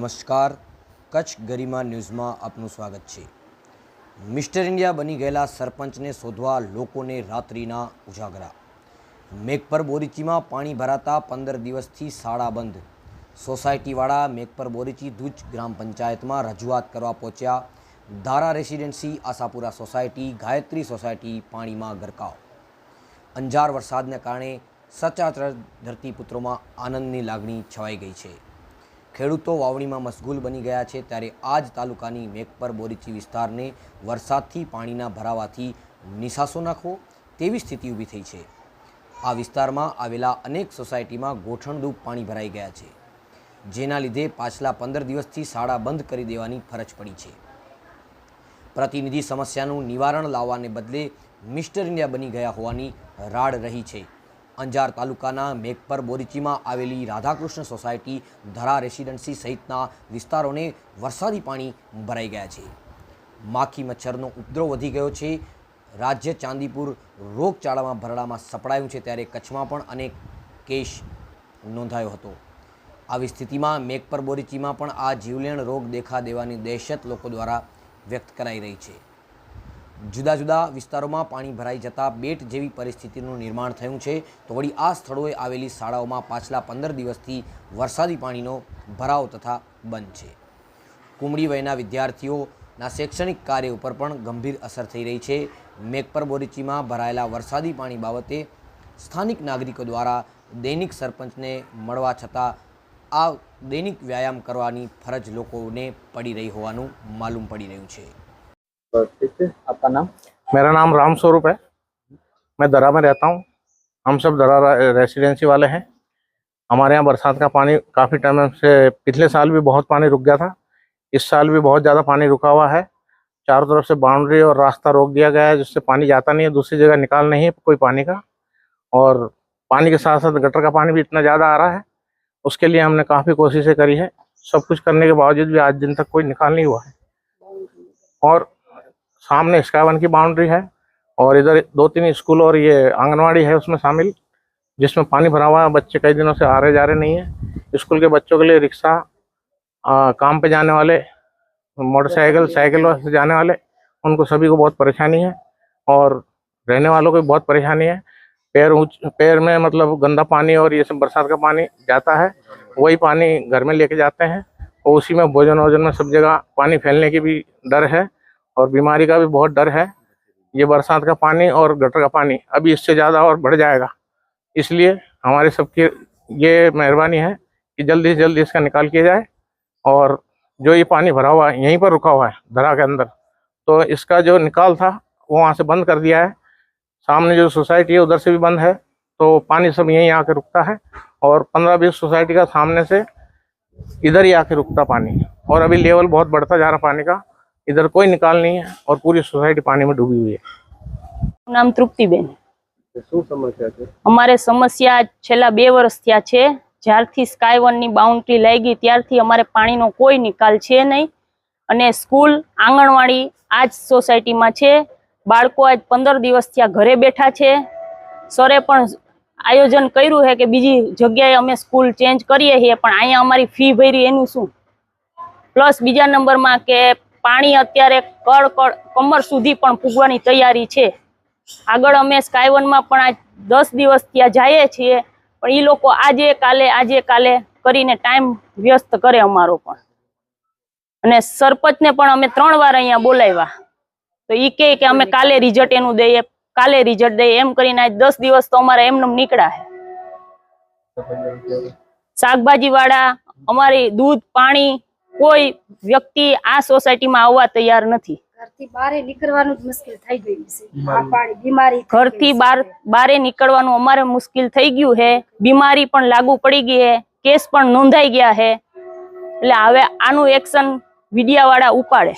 નમસ્કાર. કચ્છ ગરિમા ન્યૂઝમાં આપનું સ્વાગત છે. મિસ્ટર ઇન્ડિયા બની ગયેલા સરપંચને શોધવા લોકોને રાત્રિના ઉજાગરા. મેઘપર બોરીચીમાં પાણી ભરાતા પંદર દિવસથી શાળા બંધ. સોસાયટીવાળા મેઘપર બોરીચી દૂજ ગ્રામ પંચાયતમાં રજૂઆત કરવા પહોંચ્યા. Dhara residency, Ashapura society, Gayatri society પાણીમાં ગરકાવ. અંજાર વરસાદને કારણે સચાચર ધરતીપુત્રોમાં આનંદની લાગણી છવાઈ ગઈ છે. ખેડૂતો વાવણીમાં મશગુલ બની ગયા છે ત્યારે આજ તાલુકાની મેઘપર બોરીચી વિસ્તારને વરસાદથી પાણીના ભરાવાથી નિશાસો નાખવો તેવી સ્થિતિ ઊભી થઈ છે. આ વિસ્તારમાં આવેલા અનેક સોસાયટીમાં ગોઠણદૂપ પાણી ભરાઈ ગયા છે, જેના લીધે પાછલા પંદર દિવસથી શાળા બંધ કરી દેવાની ફરજ પડી છે. પ્રતિનિધિ સમસ્યાનું નિવારણ લાવવાને બદલે મિસ્ટર ઇન્ડિયા બની ગયા હોવાની રાડ રહી છે. અંજાર તાલુકાના મેઘપર બોરીચીમાં આવેલી રાધાકૃષ્ણ સોસાયટી ધરા રેસિડેન્સી સહિતના વિસ્તારોને વરસાદી પાણી ભરાઈ ગયા છે. માખી મચ્છરનો ઉપદ્રવ વધી ગયો છે. રાજ્ય ચાંદીપુર રોગચાળામાં ભરડામાં સપડાયું છે ત્યારે કચ્છમાં પણ અનેક કેસ નોંધાયો હતો. આવી સ્થિતિમાં મેઘપર બોરીચીમાં પણ આ જીવલેણ રોગ દેખા દેવાની દહેશત લોકો દ્વારા વ્યક્ત કરાઈ રહી છે. જુદા જુદા વિસ્તારોમાં પાણી ભરાઈ જતાં બેટ જેવી પરિસ્થિતિનું નિર્માણ થયું છે. તો વળી આ સ્થળોએ આવેલી શાળાઓમાં પાછલા પંદર દિવસથી વરસાદી પાણીનો ભરાવ તથા બંધ છે. કુમળી વયના વિદ્યાર્થીઓના શૈક્ષણિક કાર્ય ઉપર પણ ગંભીર અસર થઈ રહી છે. મેઘપર બોરીચીમાં ભરાયેલા વરસાદી પાણી બાબતે સ્થાનિક નાગરિકો દ્વારા દૈનિક સરપંચને મળવા છતાં આ દૈનિક વ્યાયામ કરવાની ફરજ લોકોને પડી રહી હોવાનું માલુમ પડી રહ્યું છે. ठीक है, आपका नाम? मेरा नाम राम स्वरूप है। मैं दरा में रहता हूँ। हम सब दरा रेसिडेंसी वाले हैं। हमारे यहाँ बरसात का पानी काफ़ी टाइम से पिछले साल भी बहुत पानी रुक गया था। इस साल भी बहुत ज़्यादा पानी रुका हुआ है। चारों तरफ़ से बाउंड्री और रास्ता रोक दिया गया है, जिससे पानी जाता नहीं है। दूसरी जगह निकाल नहीं है कोई पानी का। और पानी के साथ साथ गटर का पानी भी इतना ज़्यादा आ रहा है। उसके लिए हमने काफ़ी कोशिशें करी है। सब कुछ करने के बावजूद भी आज दिन तक कोई निकाल नहीं हुआ है। और सामने स्काई की बाउंड्री है और इधर दो तीन स्कूल और ये आंगनवाड़ी है उसमें शामिल, जिसमें पानी भरा हुआ है, बच्चे कई दिनों से आ रहे, जा रहे नहीं है। स्कूल के बच्चों के लिए रिक्शा काम पे जाने वाले, मोटरसाइकिल, साइकिल से जाने वाले, उनको सभी को बहुत परेशानी है और रहने वालों को भी बहुत परेशानी है। पैर ऊँच, पैर में मतलब गंदा पानी और ये सब बरसात का पानी जाता है, वही पानी घर में लेके जाते हैं। और उसी में भोजन वोजन में सब जगह पानी फैलने की भी डर है। और बीमारी का भी बहुत डर है। ये बरसात का पानी और गटर का पानी अभी इससे ज़्यादा और बढ़ जाएगा। इसलिए हमारे सबकी ये मेहरबानी है कि जल्दी से जल्दी इसका निकाल किया जाए और जो ये पानी भरा हुआ है, यहीं पर रुका हुआ है, धरा के अंदर। तो इसका जो निकाल था, वो वहाँ से बंद कर दिया है। सामने जो सोसाइटी है, उधर से भी बंद है। तो पानी सब यहीं आके रुकता है और पंद्रह बीस सोसाइटी का सामने से इधर ही आके रुकता पानी। और अभी लेवल बहुत बढ़ता जा रहा पानी का। इधर कोई निकाल नहीं है और पूरी सोसाइटी पानी में डूबी हुई है નામ તૃપ્તિબેન શું સમસ્યા છે અમારે સમસ્યા છેલ્લા બે વર્ષ થયા છે જ્યારથી સ્કાય વનની બાઉન્ડ્રી લાગી ત્યારથી અમારે પાણીનો કોઈ નિકાલ છે નહીં અને સ્કૂલ આંગણવાડી આ જ સોસાયટીમાં છે બાળકો આજ પંદર દિવસથી આ ઘરે બેઠા છે સરે પણ આયોજન કર્યું છે કે બીજી જગ્યાએ અમે સ્કૂલ ચેન્જ કરીએ છીએ પણ અહીંયા અમારી ફી ભરી એનું શું પ્લસ બીજા નંબરમાં કે પાણી અત્યારે કળ કળ કમર સુધી પણ પૂગવાની તૈયારી છે. આગળ અમે સ્કાયવનમાં પણ આ દસ દિવસ ત્યાં જઈએ છીએ. પણ એ લોકો આજે કાલે આજે કાલે કરીને ટાઈમ વ્યસ્ત કરે અમારો પણ. અને સરપંચને પણ અમે ત્રણ વાર અહીંયા બોલાવ્યા. તો એ કહે કે અમે કાલે રિઝલ્ટ એનું દઈએ, કાલે રિઝલ્ટ દઈએ. એમ કરીને આજ દસ દિવસ તો અમારે એમને નીકળ્યા શાકભાજી વાળા અમારી દૂધ, પાણી કોઈ વ્યક્તિ આ સોસાયટીમાં આવવા તૈયાર નથી. ઘરથી બહાર નીકળવાનું જ મુશ્કેલ થઈ ગયું છે. આ પાણી બીમારી ઘરથી બાર બારે નીકળવાનું અમારે મુશ્કેલ થઈ ગયું છે. બીમારી પણ લાગુ પડી ગઈ છે. કેસ પણ નોંધાઈ ગયા છે. એટલે હવે આનું એક્શન મીડિયાવાળા ઉપાડે.